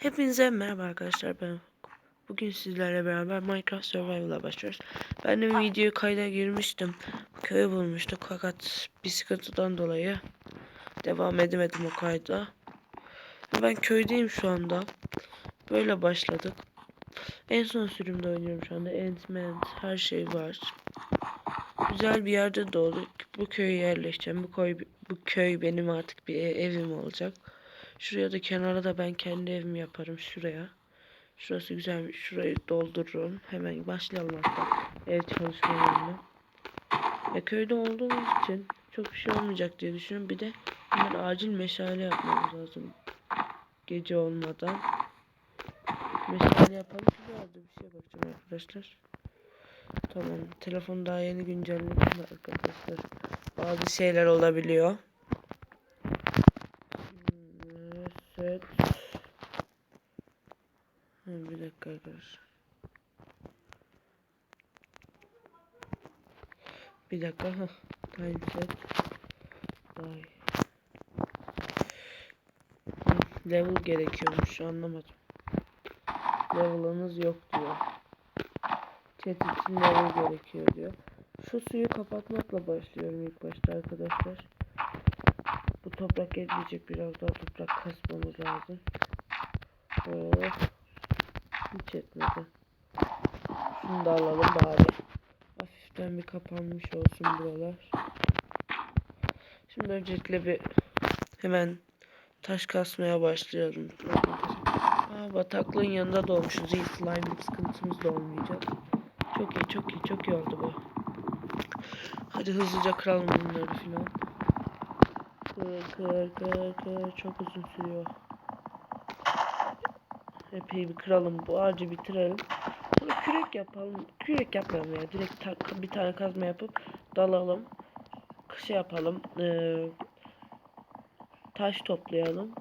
Hepinize merhaba arkadaşlar ben bugün sizlerle beraber Minecraft Survival'a başlıyoruz. Ben de bir videoyu kayda girmiştim. Köyü bulmuştuk fakat bir sıkıntıdan dolayı devam edemedim o kayda. Ben köydeyim şu anda. Böyle başladık. En son sürümde oynuyorum şu anda. Endment her şey var. Güzel bir yerde doğduk. Bu köye yerleşeceğim. Bu köy bu köy benim artık bir e- evim olacak. Şuraya da kenara da ben kendi evimi yaparım şuraya. Şurası güzel. Şurayı doldururum. Hemen başlayalım hatta ev çalışmalarına. E köyde olduğumuz için çok bir şey olmayacak diye düşünüyorum. Bir de hemen acil meşale yapmamız lazım. Gece olmadan. Meşale yapalım. Şurada bir şey bakacağım arkadaşlar. Tamam. Telefon daha yeni güncelledim arkadaşlar. Bazı şeyler olabiliyor. Hmm, Set. Ha, arkadaşlar. Bir dakika. Heh. Time set. Ay. Level gerekiyormuş anlamadım. Level'ınız yok diyor. Chat için level gerekiyor diyor. Şu suyu kapatmakla başlıyorum ilk başta arkadaşlar. Bu toprak yetmeyecek biraz daha toprak kasmamız lazım. Oh. Hiç etmedi. Şunu da alalım bari. Hafiften bir kapanmış olsun buralar. Şimdi öncelikle bir hemen taş kasmaya başlayalım. Aa, bataklığın yanında doğmuşuz. İyi slime sıkıntımız da olmayacak. Çok iyi çok iyi çok iyi oldu bu. Hadi hızlıca kıralım bunları filan. Kır kır kır kır çok uzun sürüyor. Epey bir kıralım bu ağacı bitirelim. Sonra kürek yapalım. Kürek yapmayalım ya. Direkt ta- bir tane kazma yapıp dalalım. Şey yapalım. Ee, taş toplayalım.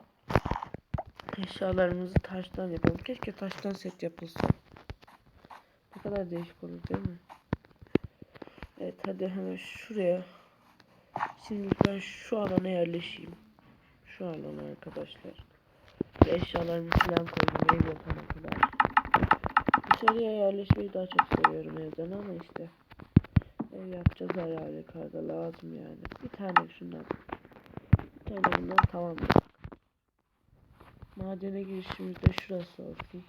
Eşyalarımızı taştan yapalım. Keşke taştan set yapılsa. Ne kadar değişik olur değil mi? Evet hadi hemen şuraya. Şimdi ben şu alana yerleşeyim. Şu alana arkadaşlar. Eşyalarımı falan koydum ev yapana kadar. Dışarıya yerleşmeyi daha çok seviyorum evden ama işte. Ev yapacağız herhalde yukarıda lazım yani. Bir tane şundan. Bir tane bundan tamam. Madene girişimiz de şurası olsun.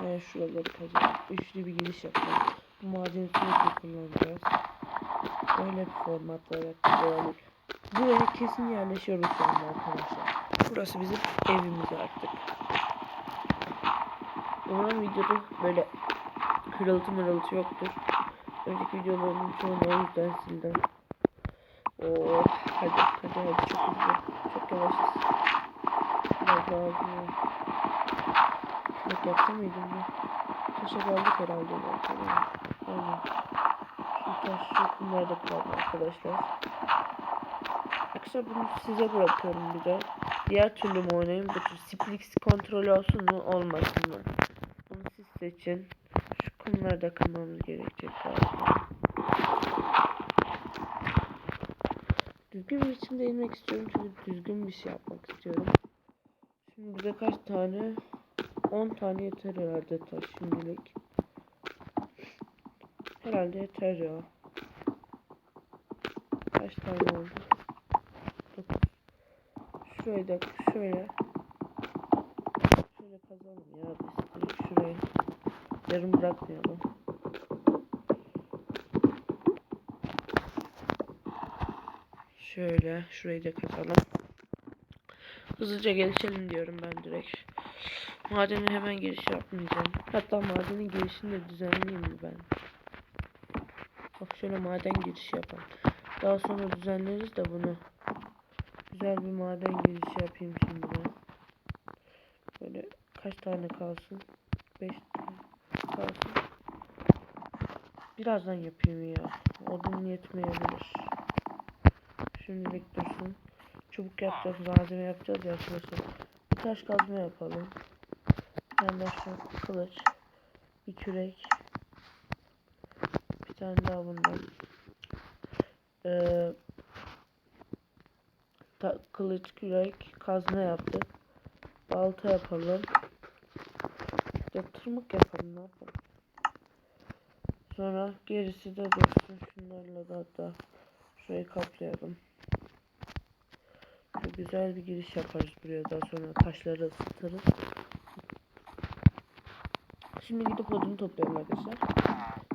Yani şuraları kazalım. Üçlü bir giriş yapalım. Bu madeni sürekli kullanacağız. Öyle bir format var yani. Buraya kesin yerleşiyoruz şu arkadaşlar. Burası bizim evimiz artık. Umarım videoda böyle kırıltı mırıltı yoktur. Önceki videolarımın çoğunu o yüzden sildim. Oo, hadi hadi hadi çok hızlı. Çok yavaşız. Biraz daha hızlı. Şunu yapsa mıydım ya? Taşa geldik herhalde. Aynen. Şu taş şu kumlarda kaldı arkadaşlar. Arkadaşlar bunu size bırakıyorum bir de. Diğer türlü mü oynayayım? Bu tür Splix kontrolü olsun mu olmasın mı? Bunu siz seçin. Şu kumları da kırmamız gerekecek. Düzgün bir biçimde inmek istiyorum çünkü düzgün bir şey yapmak istiyorum. Şimdi bize kaç tane? 10 tane yeter herhalde taş şimdilik. Herhalde yeter ya. Kaç tane oldu? 9. Şurayı da şöyle. Şöyle kazalım ya biz şurayı. Yarım bırakmayalım. Şöyle şurayı da kazalım. Hızlıca gelişelim diyorum ben direkt. Madene hemen giriş yapmayacağım. Hatta madenin girişini de düzenleyeyim ben? Bak şöyle maden girişi yapalım. Daha sonra düzenleriz de bunu. Güzel bir maden girişi yapayım şimdi ben. Böyle kaç tane kalsın? 5 tane kalsın. Birazdan yapayım ya. Odun yetmeyebilir. Şimdilik dursun. Çubuk yapacağız, malzeme yapacağız ya arkadaşlar. Bir taş kazma yapalım. Şu kılıç, bir kürek, bir tane daha bundan. Ee, ta, kılıç, kürek, kazma yaptık. balta yapalım. Ya tırmık yapalım ne yapalım. Sonra gerisi de dursun. Şunlarla da hatta şurayı kaplayalım. Şöyle güzel bir giriş yaparız buraya daha sonra taşları ısıtırız. Şimdi gidip odunu toplayalım arkadaşlar.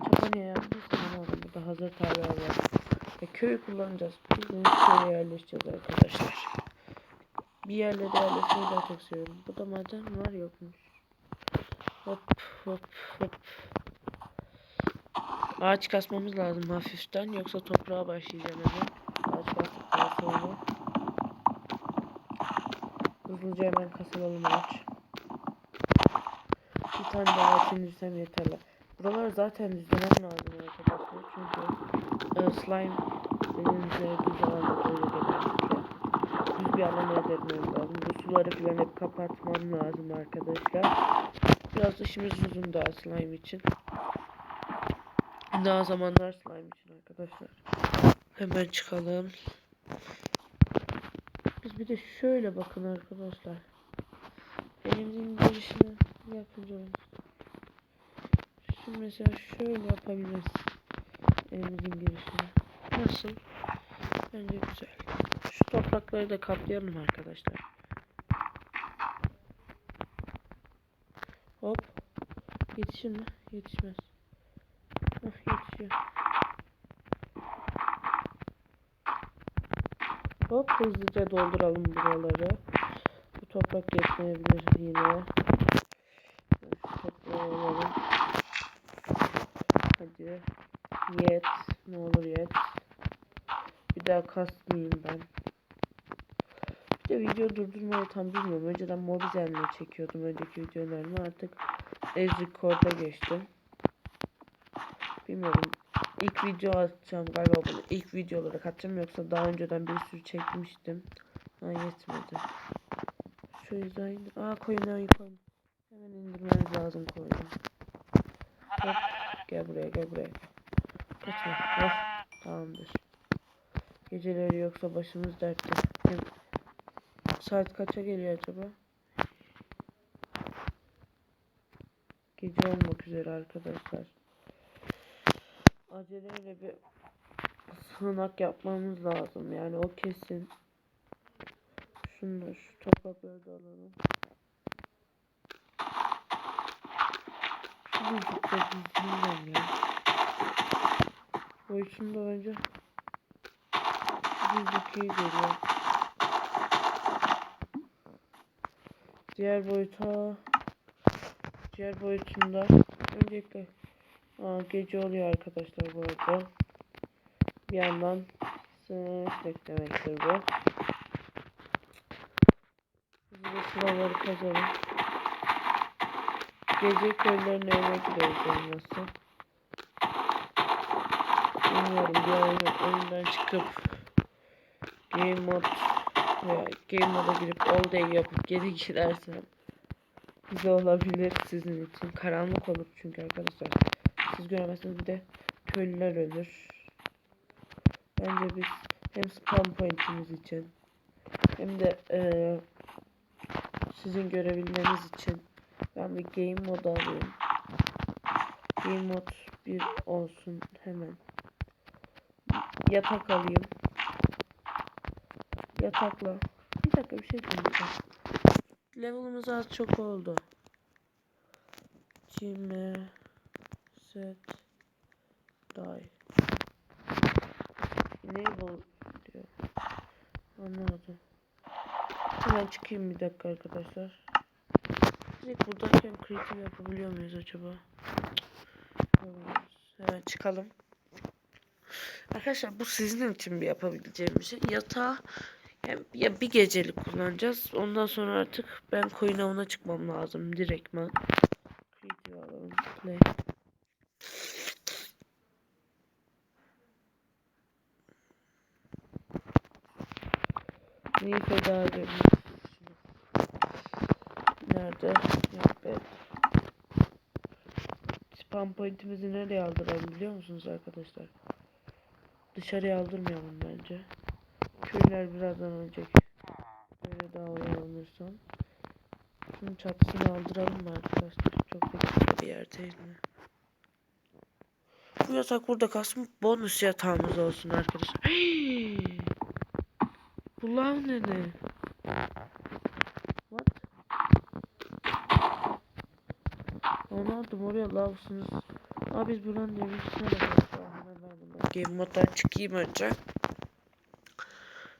Çapa niye yaptıysam anlamadım. Burada hazır tarlalar var. E, köyü kullanacağız. De köye yerleşeceğiz arkadaşlar. Bir yerlere yerleşmeyi daha çok seviyorum. Bu da maden var yokmuş. Hop hop hop. Ağaç kasmamız lazım hafiften yoksa toprağa başlayacağım hemen. Ağaç kastıktan sonra. Hızlıca hemen kasalım ağaç. Bir tane daha ağaç indirsem yeterli. Buralar zaten düzlemem lazım arkadaşlar. Çünkü e, slime elinize düz alanda böyle genellikle. Düz bir alan elde etmemiz lazım. Bu suları falan hep kapatmam lazım arkadaşlar. Biraz işimiz uzun daha slime için. Daha zamanlar slime için arkadaşlar. Hemen çıkalım. Biz bir de şöyle bakın arkadaşlar. Elimizin girişini yapınca Şimdi mesela şöyle yapabiliriz. Elimizin girişini. Nasıl? Bence güzel. Şu toprakları da kaplayalım arkadaşlar. Hop. Yetişir mi? Yetişmez. Hah yetişiyor. Hop hızlıca dolduralım buraları. Bu toprak yetmeyebilir yine. Şu toprağı alalım. Hadi. Yet. Ne olur yet. Bir daha kasmayayım ben. Bir de video durdurmayı tam bilmiyorum. Önceden Mobizen'le çekiyordum önceki videolarımı. Artık Ezrecord'a geçtim. Bilmiyorum. İlk video atacağım galiba bunu. ilk video olarak atacağım yoksa daha önceden bir sürü çekmiştim. Ha yetmedi. Şu yüzden. Aa koyun ayı koyun. Hemen indirmemiz lazım koyunu. Gel buraya gel buraya. Kaçma. Hah. Tamamdır. Geceleri yoksa başımız dertte. Saat kaça geliyor acaba? Gece olmak üzere arkadaşlar. Aceleyle bir sığınak yapmamız lazım. Yani o kesin. Şunu da şu toprakları da alalım. Şu yüzükte düzgünler ya. Boyutunda bence yüzük iyi geliyor. Diğer boyuta diğer boyutunda öncelikle Aa, gece oluyor arkadaşlar bu arada. Bir yandan sınıf demektir bu. Biz de kazalım. Gece köylerin evine gideriz olması. Bilmiyorum bir oyunun oyundan çıkıp game mod veya game moda girip all day yapıp geri gidersem güzel olabilir sizin için. Karanlık olur çünkü arkadaşlar. Siz göremezsiniz bir de köylüler ölür. Bence biz hem spam pointimiz için hem de e, sizin görebilmeniz için ben bir game mod alayım. Game mod bir olsun hemen. Yatak alayım. Yatakla. Bir dakika bir şey diyeceğim. Level'ımız az çok oldu. Cime set die enable diyor. Anlamadım. Hemen çıkayım bir dakika arkadaşlar. Direkt buradayken creative yapabiliyor muyuz acaba? Hemen çıkalım. Arkadaşlar bu sizin için bir yapabileceğim bir şey. Yatağı yani ya bir gecelik kullanacağız. Ondan sonra artık ben koyun avına çıkmam lazım direktman. Creative alalım. Play. Neyi feda edebiliriz? Nerede? Be. Spam pointimizi nereye aldıralım biliyor musunuz arkadaşlar? Dışarıya aldırmayalım bence. Köyler birazdan ölecek. Böyle daha oyalanırsam. şunun çatısını aldıralım mı arkadaşlar? Çok da bir yerdeyiz mi? Bu yatak burada kalsın. Bonus yatağımız olsun arkadaşlar. Bu lav ne ne? What? Anladım oraya lavsınız. Aa biz buranın demircisine de bakalım. Game moddan çıkayım önce.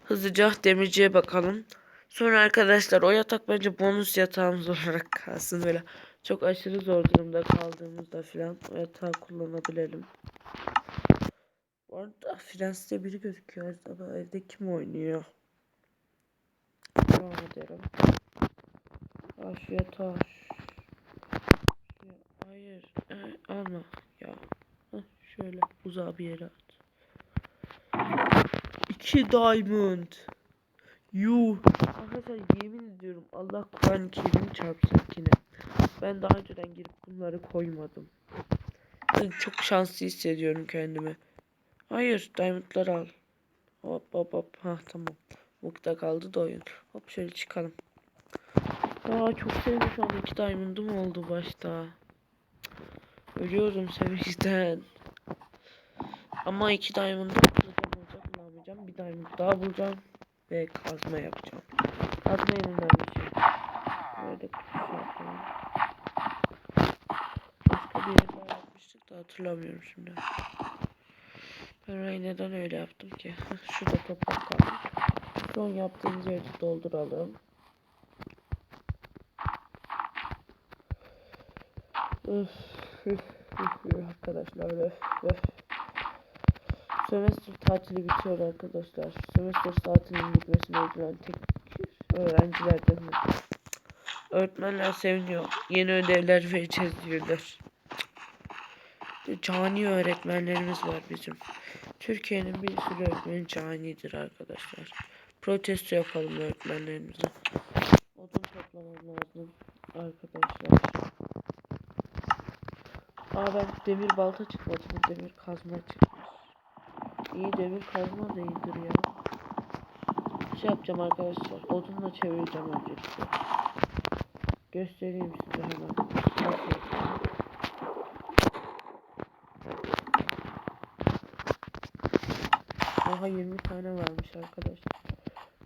Hızlıca demirciye bakalım. Sonra arkadaşlar o yatak bence bonus yatağımız olarak kalsın böyle. Çok aşırı zor durumda kaldığımızda filan o yatağı kullanabilelim. Bu arada Frens'te biri gözüküyor ama evde kim oynuyor? Devam edelim. Aa yatağı. Hayır. Ee, alma. Ya. Heh, şöyle uzağa bir yere at. İki diamond. Yuh. Arkadaşlar yemin ediyorum Allah Kur'an-ı Kerim'i çarpsın yine. Ben daha önceden girip bunları koymadım. Ben çok şanslı hissediyorum kendimi. Hayır diamondları al. Hop hop hop. Ha tamam. Mukta kaldı da oyun. Hop şöyle çıkalım. Aa çok sevdim şu an iki diamond'um oldu başta. Ölüyorum sevinçten. Ama iki olacak daha bulacağım. Ve kazma yapacağım. Kazma elimden geçiyor. Böyle kutusu yapalım. Başka bir yere daha yapmıştık da hatırlamıyorum şimdi. Ben orayı neden öyle yaptım ki? Şurada toprak kaldı. Son yaptığımız yeri dolduralım. Üf, üf, üf, üf, arkadaşlar öf öf. Sömestr tatili bitiyor arkadaşlar. Sömestr tatilinin bitmesini bekleyen tek öğrencilerden? Öğretmenler seviniyor. Yeni ödevler vereceğiz diyorlar. Cani öğretmenlerimiz var bizim. Türkiye'nin bir sürü öğretmeni canidir arkadaşlar. Protesto yapalım öğretmenlerimize. Odun toplamam lazım arkadaşlar. Aa ben demir balta çıkmadı. Bu demir kazma çıkmış. İyi demir kazma da iyidir ya. Şey yapacağım arkadaşlar. Odunla çevireceğim öncelikle. Göstereyim size hemen. Nasıl. Daha 20 tane varmış arkadaşlar.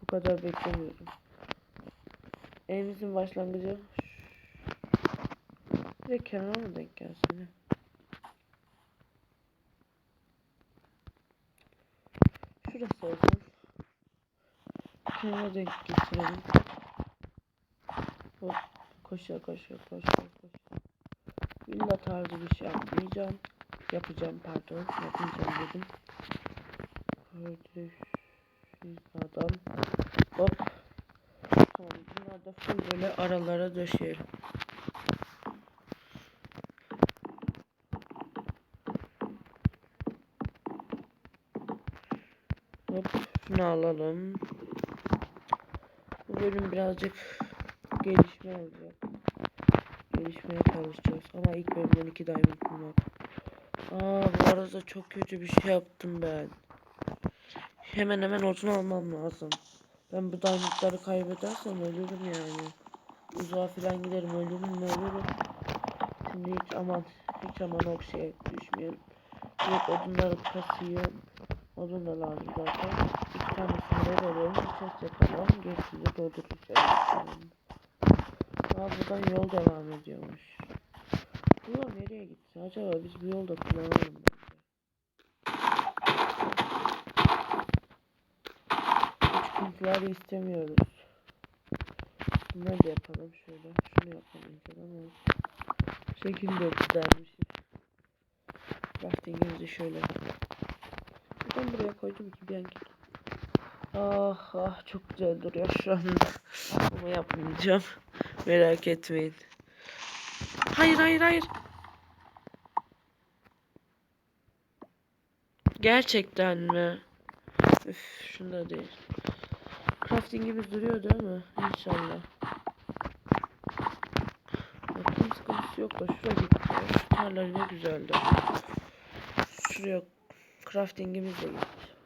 Bu kadar beklemiyordum. Elimizin başlangıcı de kenara mı denk gelsin? Şurası olsun. Kenara denk getirelim. Hop. Koşa koşa koşa koşa. Villa tarzı bir şey yapmayacağım. Yapacağım pardon. Yapmayacağım dedim. Kardeş. Adam. Hop. Tamam. Bunlar da full böyle aralara döşeyelim. Hop şunu alalım. Bölüm birazcık gelişme olacak. Gelişmeye çalışacağız. Ama ilk bölümden iki diamond bulmak. Aa bu arada çok kötü bir şey yaptım ben. Hemen hemen odun almam lazım. Ben bu diamondları kaybedersem ölürüm yani. Uzağa falan giderim ölürüm ölürüm. Şimdi hiç aman hiç aman o şeye düşmeyelim. Direkt odunları kasıyorum. Odun da lazım zaten. Tanesini verelim. Bir ses yapalım. Gerisini de dolduracağız. Aa buradan yol devam ediyormuş. Yol nereye gitti? Acaba biz bu yolda kullanalım bence. Çıkıntıları istemiyoruz. Bunları da yapalım şöyle. Şunu yapalım ama şekilde güzelmiş. Craftingimizi şöyle. Neden buraya koydum ki bir an Ah ah çok güzel duruyor şu anda. Ama yapmayacağım. Merak etmeyin. Hayır hayır hayır. Gerçekten mi? Üf şunda değil. Craftingimiz duruyor değil mi? İnşallah. Bakın sıkıntısı yok da şuraya gitti. Şu ne güzeldi. Şuraya craftingimiz de gitti.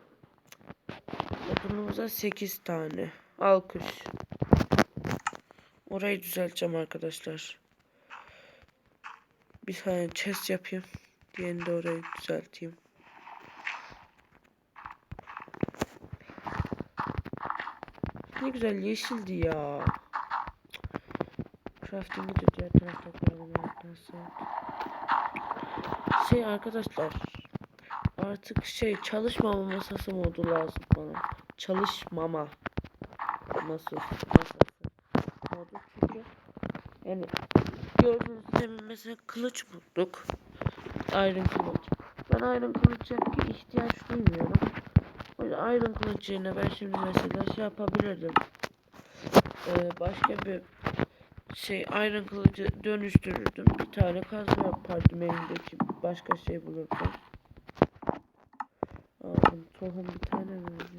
Odunumuza 8 tane. Alkış. Orayı düzelteceğim arkadaşlar. Bir tane chest yapayım. Diğerini de orayı düzelteyim. Ne güzel yeşildi ya. Crafting'i de diğer tarafta koyalım. Şey arkadaşlar. Artık şey çalışmama masası modu lazım bana. Çalışmama masası. masası modu çünkü yani gördüğünüz gibi mesela kılıç bulduk. Iron kılıç. Ben Iron kılıç ihtiyaç duymuyorum. O yüzden Iron kılıç yerine ben şimdi mesela şey yapabilirdim. Ee, başka bir şey Iron kılıcı dönüştürürdüm. Bir tane kazma yapardım elimdeki başka şey bulurdum. Tohum bir tane verdi?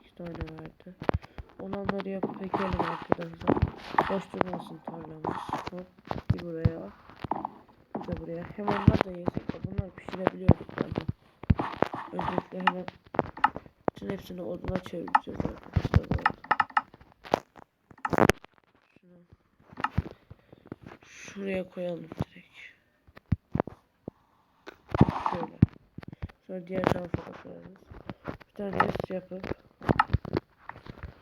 İki tane verdi. Olanları yapıp ekelim arkadaşlar. Boş durmasın tarlamız. Hop. Bir buraya. Bir de buraya. Hem onlar da yesek de bunlar pişirebiliyorduk zaten. Öncelikle hemen bütün hepsini oduna çevireceğiz arkadaşlar bu. Şunu şuraya koyalım direkt. Şöyle. Sonra diğer tarafa da koyarız. Bir tane es yapıp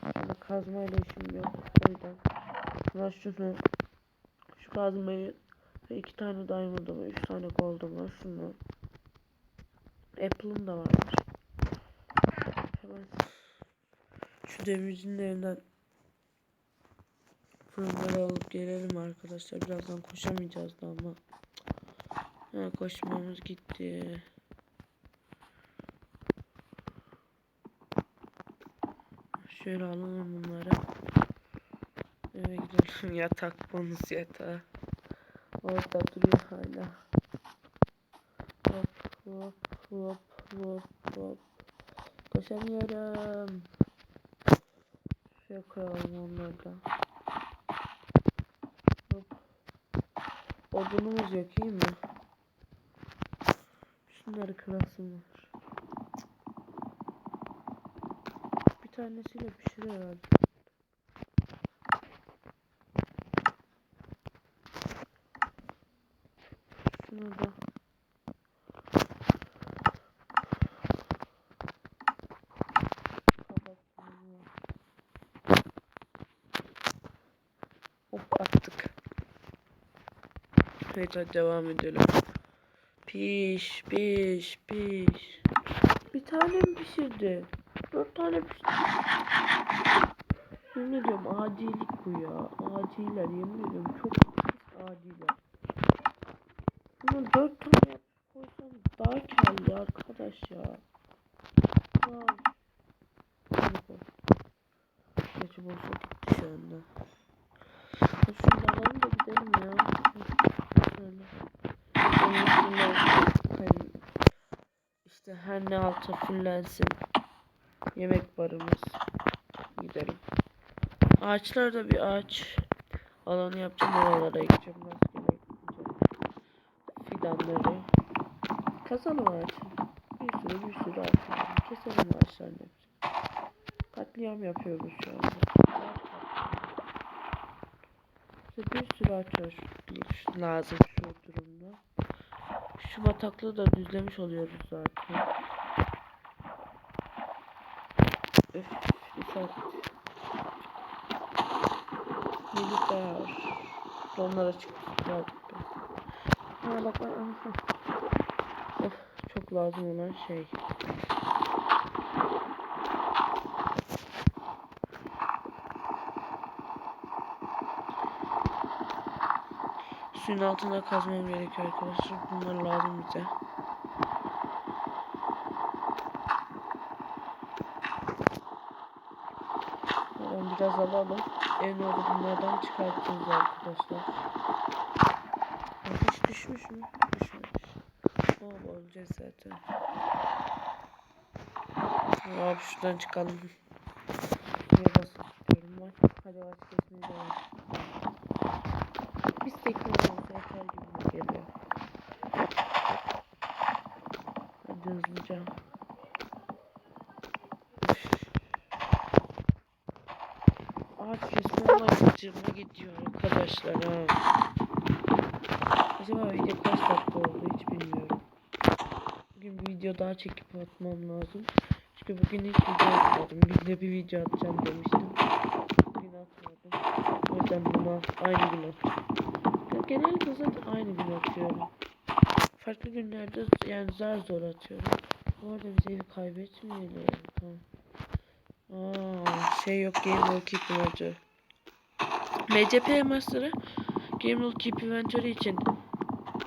Şimdi kazmayla işim yok. O yüzden ben şunu şu kazmayı ve iki tane diamond'ım, üç tane gold'um var. Şunu Apple'ım da varmış. Hemen şu demircinin elinden fırınları alıp gelelim arkadaşlar. Birazdan koşamayacağız da ama. Ha, koşmamız gitti. Şöyle alalım bunları. Eve gidelim. Yatak bonus yatağı. Orada duruyor hala. Hop hop hop hop hop. Koşamıyorum. Şuraya koyalım onları da. Hop. Odunumuz yok iyi mi? Şunları kırasın var. Bir tanesiyle pişiriyor. Şunu da. Hop attık. Evet hadi devam edelim. Piş piş piş. Bir tane mi pişirdi? Dört tane pişirdi. Yemin ediyorum adilik bu ya. Adiler yemin ediyorum çok adiler. Bunu dört tane koysam daha karlı arkadaş ya. Vay. Gerçi boşa gitti şu anda. Ya Şunu alalım da gidelim ya. Şöyle. Hani işte her ne alta fullensin. Yemek barımız. Gidelim. Ağaçlarda bir ağaç alanı yapacağım. Oralara ekeceğim. Rastgele ekeceğim. Fidanları. Kazalım ağaç. Bir sürü bir sürü ağaç. Keselim ağaçlarını hepsini. Katliam yapıyoruz şu anda. İşte bir sürü ağaç lazım şu durumda. Şu bataklığı da düzlemiş oluyoruz zaten. Öf, saat. Bilgisayar. Donlara çıktılar. Ha bak. Of, çok lazım olan şey. Suyun altında kazmam gerekiyor arkadaşlar. Bunlar lazım bize. Hemen biraz alalım. En doğru bunlardan çıkartacağız arkadaşlar. Hiç düşmüş mü? Düşmemiş. Oo olacağız zaten. Abi şuradan çıkalım. Buraya basıp tutuyorum ben. Hadi ağaç kesmeye devam. Tekne olsa yeter gibi geliyor. Hadi hızlıca. Üf. Gıcıma gidiyor arkadaşlar ha. Acaba video kaç dakika oldu hiç bilmiyorum. Bugün bir video daha çekip atmam lazım. Çünkü bugün hiç video atmadım. Günde bir video atacağım demiştim. Bugün atmadım. O yüzden bunu aynı gün. Ya genellikle zaten aynı gün atıyorum. Farklı günlerde yani zar zor atıyorum. Bu arada biz evi kaybetmeyelim. Tamam. Aa, şey yok Game World Keep. MCP Master'ı Game World Keep Inventory için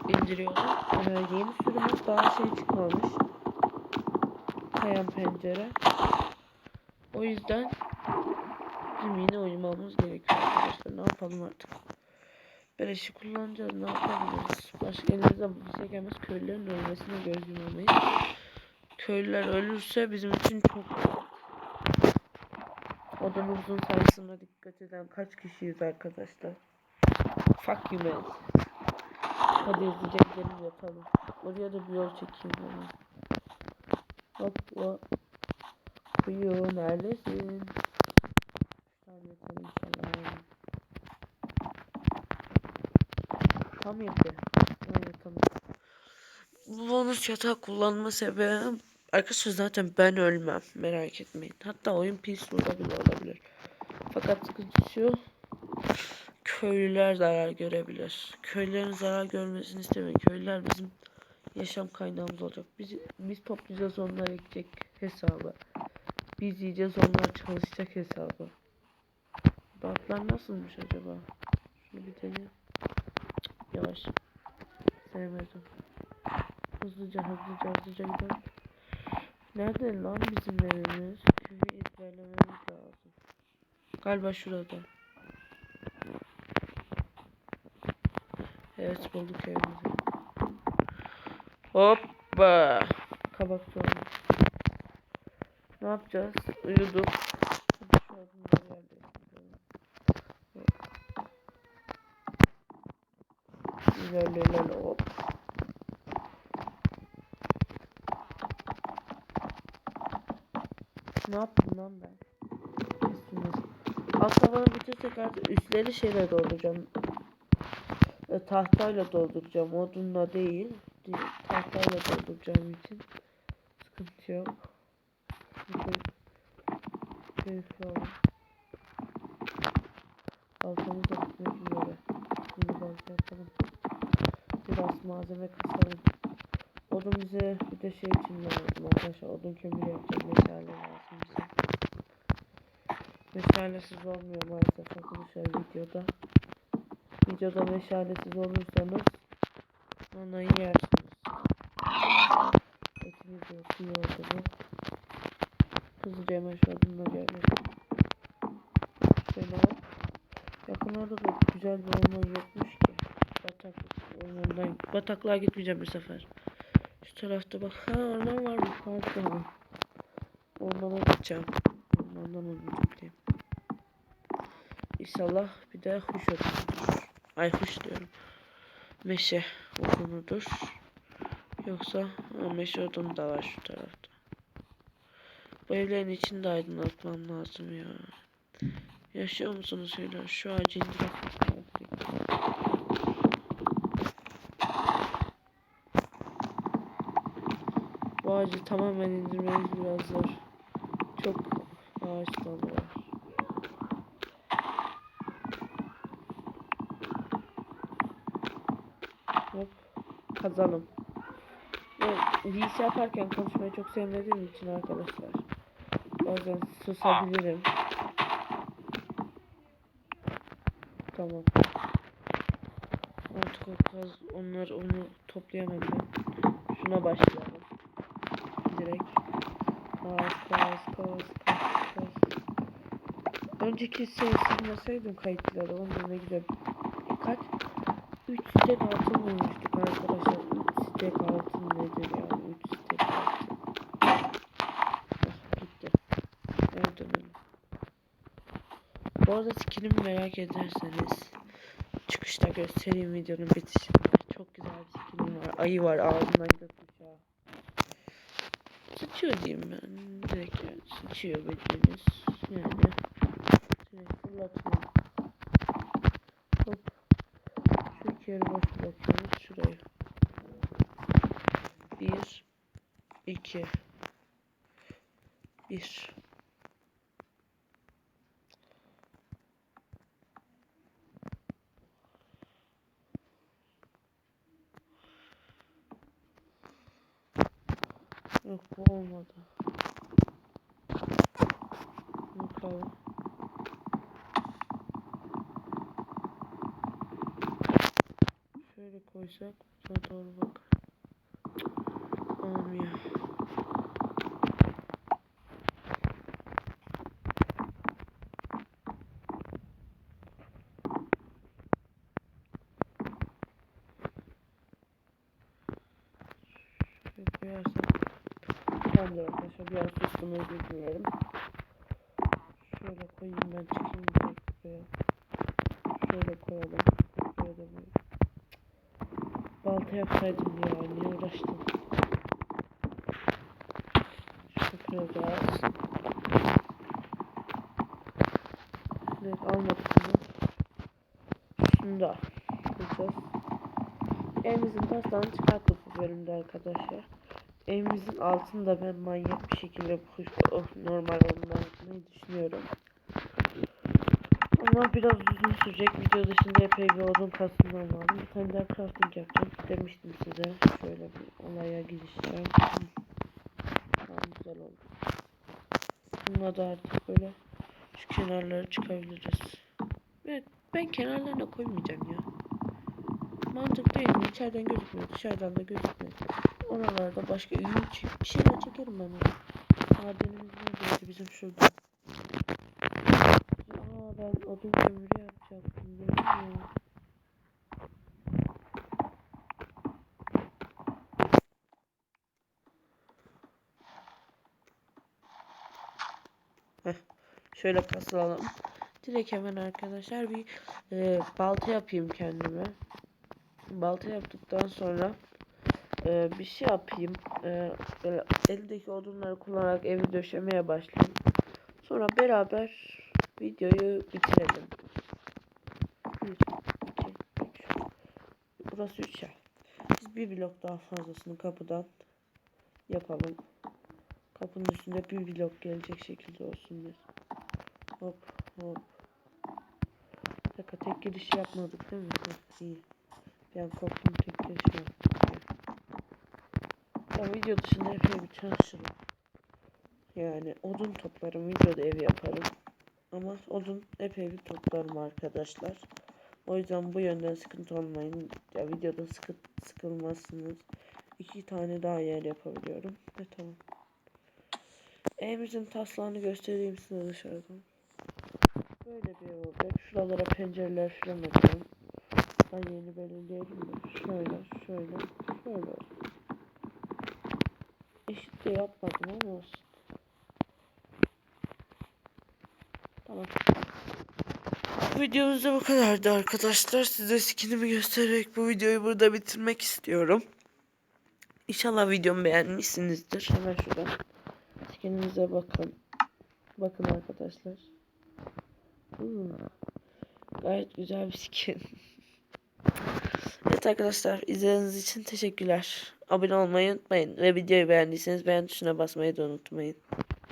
indiriyorum. Ee, yeni sürümü daha şey çıkmamış. Kayan pencere. O yüzden bizim yine oynamamız gerekiyor arkadaşlar. Ne yapalım artık? Beleşi kullanacağız. Ne yapabiliriz? Başka elimize bir şey gelmez. Köylülerin ölmesine göz yumamayız. Köylüler ölürse bizim için çok Odamızın sayısına dikkat eden kaç kişiyiz arkadaşlar? Fuck you man. Hadi gidelim yatalım. Oraya da bir yol çekeyim hemen. Hop hop. Kuyu neredesin? Tam. Tamam yatalım. Bu bonus yatak kullanma sebebim Arkadaşlar zaten ben ölmem. Merak etmeyin. Hatta oyun peaceful'da bile olabilir. Fakat sıkıntı şu. Köylüler zarar görebilir. Köylülerin zarar görmesini istemeyin. Köylüler bizim yaşam kaynağımız olacak. Biz, biz toplayacağız onlar ekecek hesabı. Biz yiyeceğiz onlar çalışacak hesabı. Dağıtlar nasılmış acaba? Şunu bir deneyim. Yavaş. Sevmedim. Hızlıca hızlıca hızlıca gidelim. Nerede lan bizim evimiz? Köyü ezberlememiz lazım. Galiba şurada. Evet bulduk evimizi. Hoppa. Kabak sorunu. Ne yapacağız? Uyuduk. Hadi şu adımları yerleştirelim. İlerleyelim hop. Ne yaptım lan ben? Üstümüz. Alt bitirsek artık üstleri şeyle dolduracağım. E, tahtayla dolduracağım. Odunla değil. Tahtayla dolduracağım için. Sıkıntı yok. Keyifli. Baltamız da bitmek yapalım. Biraz malzeme kasalım. Odun bize bir de şey için lazım arkadaşlar. Odun kömür yapacağım. Meşale lazım bize. Meşalesiz olmuyor maalesef arkadaşlar videoda. Videoda meşalesiz olursanız onu yersiniz. Etimiz iyi oldu bu. Hızlıca hemen şu odunları yerleştirelim. Şöyle al. Yakınlarda da güzel bir orman yokmuş ki. Bataklık ormandan. Bataklığa gitmeyeceğim bu sefer. Şu tarafta bak. Ha orman var mı? Pardon. Ormana gideceğim. Ormandan toplayayım. İnşallah bir de huş odunudur. Ay huş diyorum. Meşe odunudur. Yoksa meşe odunu da var şu tarafta. Bu evlerin içini de aydınlatmam lazım ya. Yaşıyor musunuz öyle? Şu ağacı indirip Bu ağacı tamamen indirmemiz biraz zor. Çok ağaç dalı var. Hop kazalım. Ben VC yaparken konuşmayı çok sevmediğim için arkadaşlar. Bazen susabilirim. Tamam. Artık o kaz, onlar onu toplayamam ben. Şuna başlayalım. Direkt. Kaz, kaz, kaz, kaz, kaz. Önceki şeyi silmeseydim kayıtları. Onun ne güzel. Kaç? 3 stek altın bulmuştuk arkadaşlar. 3 stek altın nedir yani? 3 stek altın. Ah, gitti. Eve dönelim. Bu arada skinimi merak ederseniz çıkışta göstereyim videonun bitişinde. Çok güzel bir skinim var. Ayı var ağzından gökkuşağı. Sıçıyor diyeyim ben. Direkt yani sıçıyor bildiğiniz. Yani direkt fırlatma. yeri boş bırakıyoruz. Şurayı. Bir. iki, Bir. Yok bu olmadı. Bakalım. Şöyle koysak buna doğru bak. Olmuyor. Şöyle koyarsak. Arkadaşlar biraz sustum özür dilerim. Şöyle koyayım ben direkt buraya. Şöyle koyalım. Da böyle. Balta yapsaydım ya niye uğraştım. Şunu kıracağız. Direkt almadık bunu. Şunu da kıracağız. Evimizin taslağını çıkarttık bu bölümde arkadaşlar. Evimizin altını da ben manyak bir şekilde bu- oh, normal yapmayı düşünüyorum. Ama biraz uzun sürecek. Video dışında epey bir odun kasımdan lazım. Bir tane daha crafting yapacağım. Demiştim size. Şöyle bir olaya girişeceğim. Tamam güzel oldu. Bununla da artık böyle şu kenarları çıkabiliriz. Evet, ben kenarlarına koymayacağım ya. Mantık değil mi? İçeriden gözükmüyor. Dışarıdan da gözükmüyor. Oralarda başka ürün çek bir şeyler çekerim ben onu. Madenimiz neredeydi bizim şurada. Aa ben odun kömürü yapacaktım değil mi? Heh, şöyle kasılalım. Direkt hemen arkadaşlar bir e, balta yapayım kendime. Balta yaptıktan sonra e, bir şey yapayım. E, böyle elimdeki odunları kullanarak evi döşemeye başlayayım. Sonra beraber videoyu bitirelim. 1, 2, 3. Burası 3 yer. Biz bir blok daha fazlasını kapıdan yapalım. Kapının üstünde bir blok gelecek şekilde olsun bir. Hop hop. Bir dakika tek giriş yapmadık değil mi? Heh, iyi. Ben korktum tek giriş yaptık. Ben video dışında epey bir çalışırım. Yani odun toplarım, videoda ev yaparım. Ama odun epey bir toplarım arkadaşlar. O yüzden bu yönden sıkıntı olmayın. Ya videoda sıkı, sıkılmazsınız. İki tane daha yer yapabiliyorum. Ve tamam. Evimizin taslağını göstereyim size dışarıdan. Böyle bir ev olacak. Şuralara pencereler falan açalım. Ben yeni belirleyelim mi? Şöyle, şöyle, şöyle. Eşit de yapmadım ama olsun. Tamam. Videomuz da bu kadardı arkadaşlar. Size skinimi göstererek bu videoyu burada bitirmek istiyorum. İnşallah videomu beğenmişsinizdir. Hemen şuradan skinimize bakın. Bakın arkadaşlar. Hmm. Gayet güzel bir skin. evet arkadaşlar izlediğiniz için teşekkürler. Abone olmayı unutmayın ve videoyu beğendiyseniz beğen tuşuna basmayı da unutmayın.